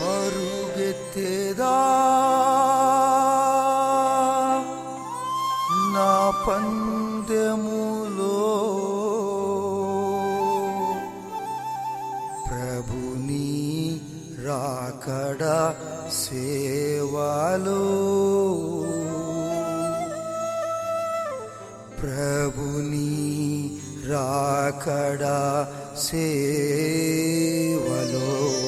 परुगा नापन्त प्रभुनि राकडा सेवालो प्रभुनि राकडा सेवलो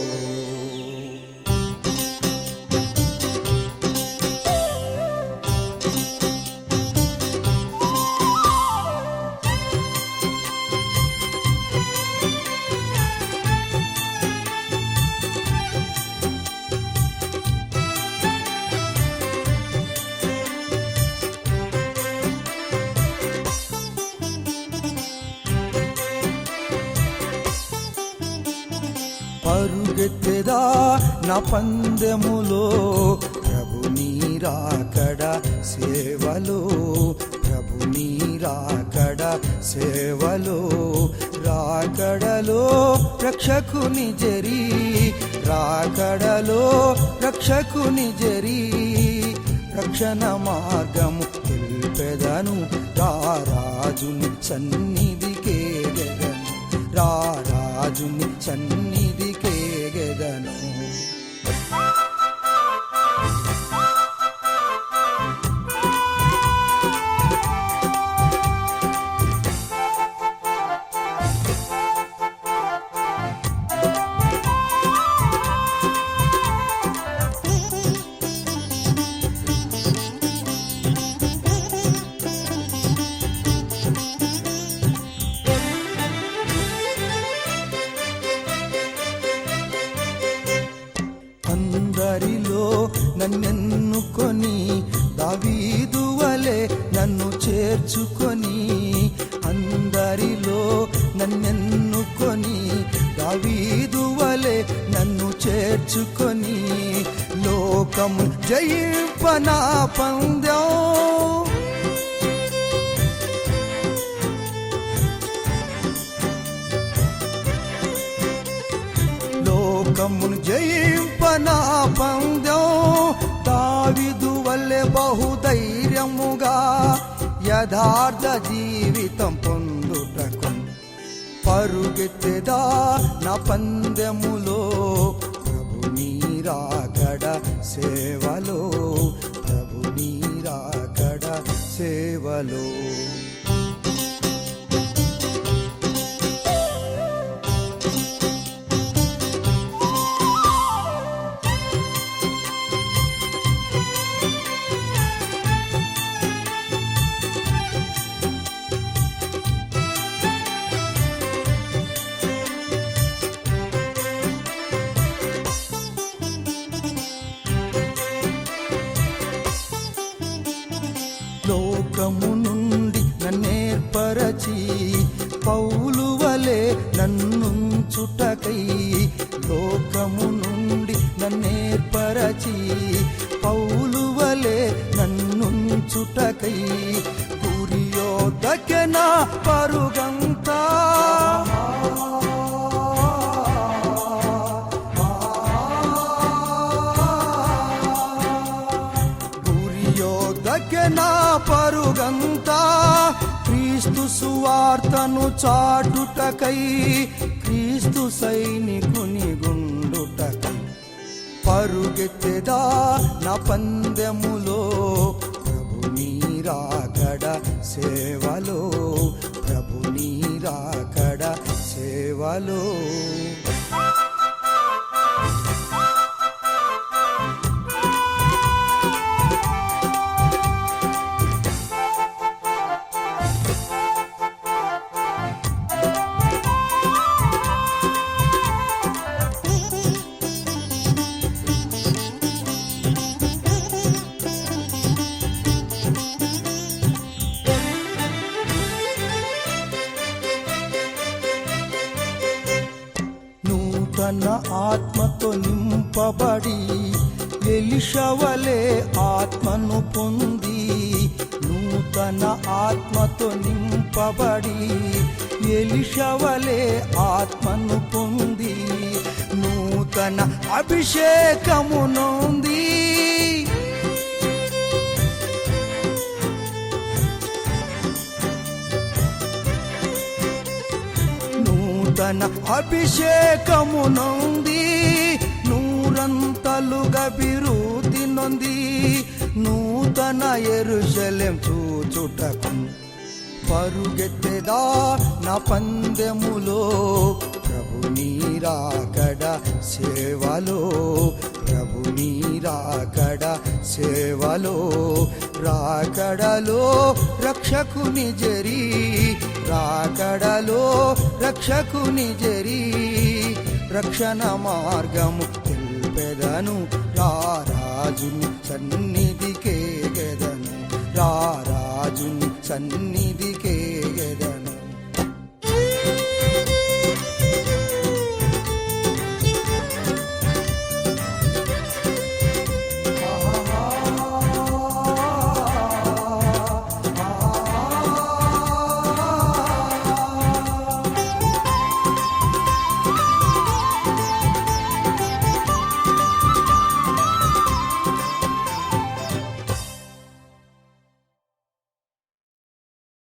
పరుగెత్తెదా నా పందెములో? ప్రభు నీరాకడ సేవలో ప్రభు నీరాకడ సేవలో. రాకడలో రక్షకుని జరి రాకడలో రక్షకుని జరి. రక్షణ మార్గము తెలిపెదను రారాజుని సన్నిధికే గగను రారాజుని సన్నిధికే గెదను లోకము జయింపనా పందెం? లోకమును జయింపనా పందెం? దావిదు వల్లే బహుధైర్యముగా యథార్థ జీవితం పొందుటకు పరుగెత్తెదా నా పందెములో ప్రభు నీరాకడ సేవలో ప్రభు నీరాకడ సేవలో. నన్నేర్పరచి పౌలు వలె నన్నుంచుటకై లోకము నుండి నన్నేర్పరచి పౌలు వలె నన్నుంచుటకై గురియో దగన పరుగంతా. గురియో దగ్గన సువార్తను చాటుటకై క్రీస్తు సైనికుని గుండుటకై పరుగెత్తెదా నా పందెములో ప్రభు నీరాకడ సేవలో ప్రభు నీరాకడ సేవలో. ఆత్మతో నింపబడి ఎలిషవలే ఆత్మను పొంది నూతన ఆత్మతో నింపబడి ఎలిషవలే ఆత్మను పొంది నూతన అభిషేకము నొంది అభిషేకము నొంది నూరంతలుగా అభివృద్ధి నొంది నూతన ఎరుశలెం చూచుటకు. పరుగెత్తెదా నా పందెములో ప్రభు నీరాకడ సేవలో ప్రభు నీరాకడ సేవలో రాకడలో రక్షకుని జరి రాకడలో రక్షకుని జరి రక్షణ మార్గము తెల్పెదను. రారాజుని సన్నిధికే గెదను రారాజుని సన్నిధికే గెదను.